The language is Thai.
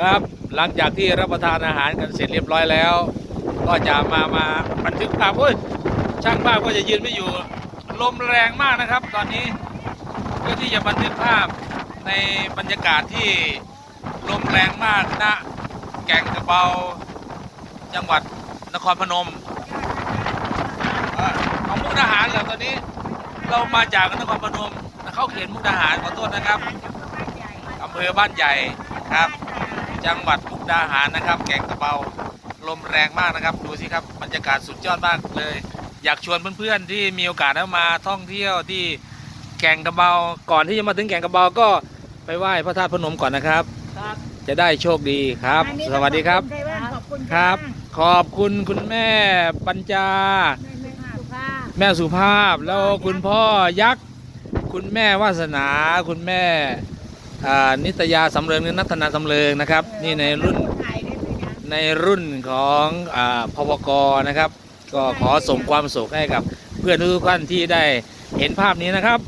ครับหลังจากที่รับประทานอาหารกันเสร็จเรียบร้อยแล้ว ก็จะมามาบันทึกภาพโอ้ยช่างภาพก็จะยืนไม่อยู่ลมแรงมากนะครับ ตอนนี้เพื่อที่จะบันทึกภาพในบรรยากาศที่ลมแรงมากณแก่งกระเบาจังหวัดนครพนมเอ่อของมุกดาหารเหรอตอนนี้เรามาจากนครพนมเข้าเขตมุกดาหารขอโทษนะครับอำเภอบ้านใหญ่ครับ จังหวัดมุกดาหารนะครับ แก่งกระเบาลมแรงมากนะครับ ดูสิครับบรรยากาศสุดยอดมากเลย อยากชวนเพื่อนๆที่มีโอกาสได้มาท่องเที่ยวที่แก่งกระเบาก่อนที่จะมาถึงแก่งกระเบาก็ไปไหว้พระธาตุพนมก่อนนะครับ ครับจะได้โชคดีครับ อันนี้สวัสดีครับ ขอณไทยบ้านขอบคุณครับขอบคุณคุณแม่ปัญจา แม่สุภาพแม่สุภาพแล้วคุณพ่อยักษ์ คุณแม่วาสนา คุณแม่อ่า นิตยาสำเริงหรือนัทนาสำเริงนะครับ นี่ในรุ่นในรุ่นของอพวกนะครับ ก็ขอส่งความสุขให้กับเพื่อนทุกท่านที่ได้เห็นภาพนี้นะครับ